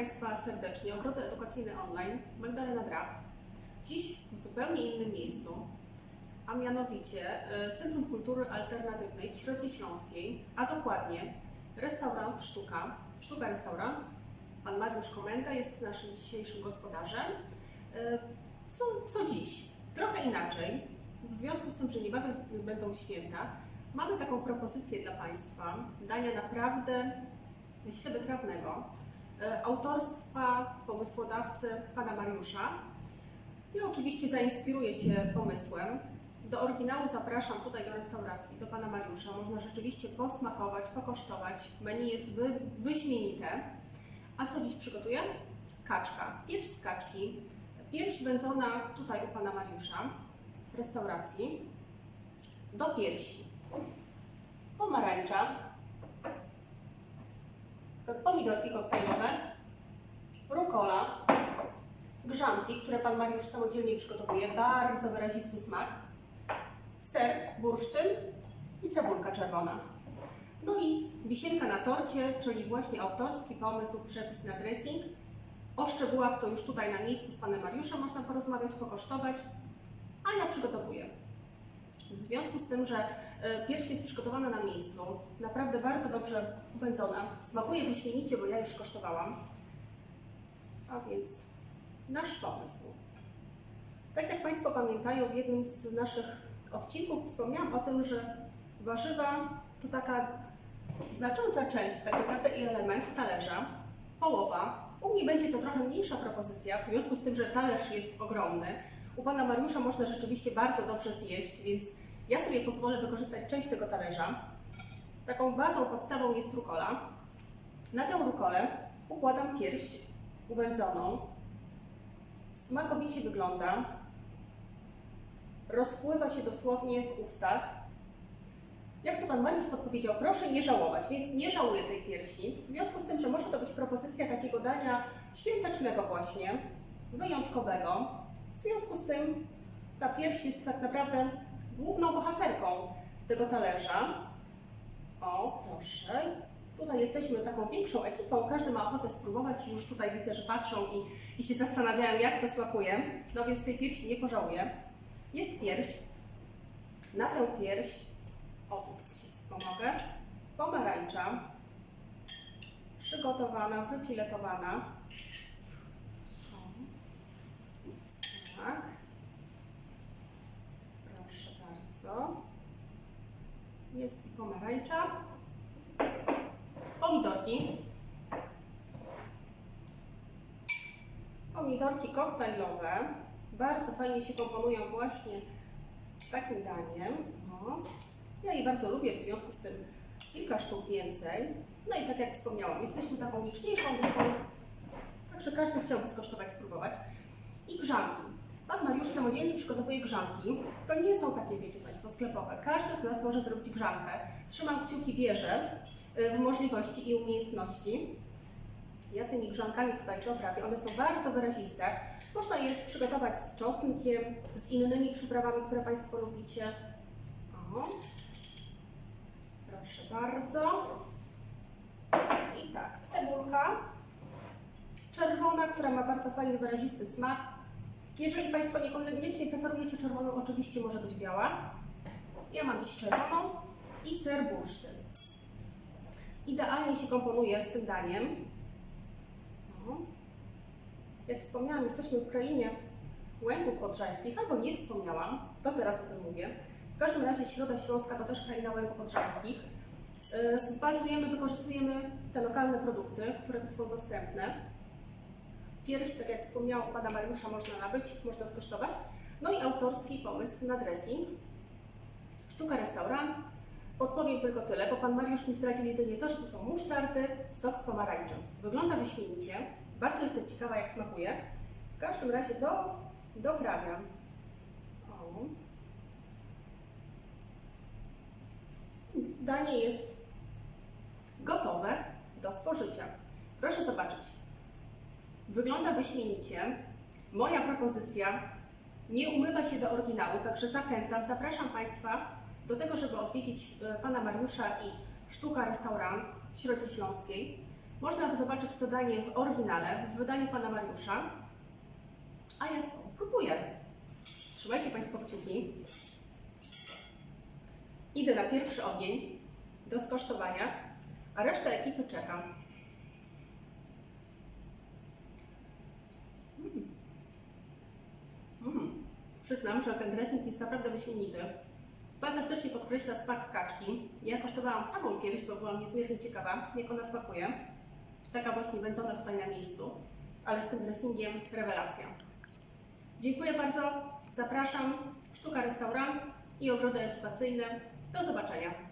Państwa serdecznie. Ogrody Edukacyjne Online, Magdalena Drab. Dziś w zupełnie innym miejscu, a mianowicie e, Centrum Kultury Alternatywnej w Środzie Śląskiej, a dokładnie restaurant Sztuka, Sztuka Restaurant. Pan Mariusz Komenda jest naszym dzisiejszym gospodarzem. E, Co, co dziś? Trochę inaczej. W związku z tym, że niebawem będą święta, mamy taką propozycję dla Państwa dania naprawdę, myślę, wytrawnego autorstwa pomysłodawcy pana Mariusza. Ja oczywiście zainspiruję się pomysłem. Do oryginału zapraszam tutaj do restauracji, do pana Mariusza. Można rzeczywiście posmakować, pokosztować. Menu jest wy, wyśmienite. A co dziś przygotuję? Kaczka, pierś z kaczki, pierś wędzona tutaj u pana Mariusza w restauracji. Do piersi pomarańcza, pomidorki koktajlowe, rukola, grzanki, które Pan Mariusz samodzielnie przygotowuje, bardzo wyrazisty smak, ser, bursztyn i cebulka czerwona. No i wisienka na torcie, czyli właśnie autorski pomysł, przepis na dressing. O szczegółach to już tutaj na miejscu z Panem Mariuszem można porozmawiać, pokosztować, a ja przygotowuję. W związku z tym, że e, pierś jest przygotowana na miejscu, naprawdę bardzo dobrze wędzona, smakuje wyśmienicie, bo ja już kosztowałam. A więc nasz pomysł. Tak jak Państwo pamiętają, w jednym z naszych odcinków wspomniałam o tym, że warzywa to taka znacząca część, tak naprawdę i element talerza, połowa. U mnie będzie to trochę mniejsza propozycja, w związku z tym, że talerz jest ogromny. U Pana Mariusza można rzeczywiście bardzo dobrze zjeść, więc ja sobie pozwolę wykorzystać część tego talerza. Taką bazą, podstawą jest rukola. Na tę rukolę układam pierś uwędzoną. Smakowicie wygląda. Rozpływa się dosłownie w ustach. Jak to Pan Mariusz podpowiedział, proszę nie żałować, więc nie żałuję tej piersi. W związku z tym, że może to być propozycja takiego dania świątecznego właśnie, wyjątkowego. W związku z tym ta pierś jest tak naprawdę główną bohaterką tego talerza. O, proszę. Tutaj jesteśmy taką większą ekipą, każdy ma ochotę spróbować i już tutaj widzę, że patrzą i, i się zastanawiają, jak to smakuje. No więc tej piersi nie pożałuję. Jest pierś. Na tę pierś, o tu Ci wspomogę, pomarańcza, przygotowana, wyfiletowana. O. Tak. Proszę bardzo. Jest i pomarańcza. Pomidorki. Pomidorki koktajlowe. Bardzo fajnie się komponują właśnie z takim daniem. O. Ja je bardzo lubię, w związku z tym kilka sztuk więcej. No i tak jak wspomniałam, jesteśmy taką liczniejszą grupą, także każdy chciałby skosztować, spróbować. I grzanki. Pan Mariusz samodzielnie przygotowuje grzanki. To nie są takie, wiecie Państwo, sklepowe. Każdy z nas może zrobić grzankę. Trzymam kciuki, wierzę y, w możliwości i umiejętności. Ja tymi grzankami tutaj doprawię. One są bardzo wyraziste. Można je przygotować z czosnkiem, z innymi przyprawami, które Państwo lubicie. O. Proszę bardzo. I tak, cebulka czerwona, która ma bardzo fajny, wyrazisty smak. Jeżeli Państwo niekoniecznie preferujecie czerwoną, oczywiście może być biała. Ja mam dziś czerwoną i ser bursztyn. Idealnie się komponuje z tym daniem. O. Jak wspomniałam, jesteśmy w krainie łęków odrzańskich, albo nie wspomniałam, to teraz o tym mówię. W każdym razie Środa Śląska to też kraina łęków odrzańskich. Yy, Bazujemy, wykorzystujemy te lokalne produkty, które tu są dostępne. Pierś, tak jak wspomniałam, Pana Mariusza można nabyć, można skosztować. No i autorski pomysł na dressing. Sztuka restaurant. Podpowiem tylko tyle, bo Pan Mariusz mi zdradził jedynie to, że to są musztardy, sok z pomarańczą. Wygląda wyśmienicie. Bardzo jestem ciekawa, jak smakuje. W każdym razie do, doprawiam. O. Danie jest gotowe do spożycia. Proszę zobaczyć. Wygląda wyśmienicie. Moja propozycja nie umywa się do oryginału, także zachęcam, zapraszam Państwa do tego, żeby odwiedzić e, Pana Mariusza i Sztuka Restaurant w Środzie Śląskiej. Można zobaczyć to danie w oryginale, w wydaniu pana Mariusza. A ja co? Próbuję. Trzymajcie Państwo kciuki. Idę na pierwszy ogień do skosztowania, a reszta ekipy czeka. Przyznam, że ten dressing jest naprawdę wyśmienity. Fantastycznie podkreśla smak kaczki. Ja kosztowałam samą pierś, bo byłam niezmiernie ciekawa, jak ona smakuje. Taka właśnie wędzona tutaj na miejscu, ale z tym dressingiem rewelacja. Dziękuję bardzo, zapraszam. Sztuka Restaurant i ogrody edukacyjne. Do zobaczenia.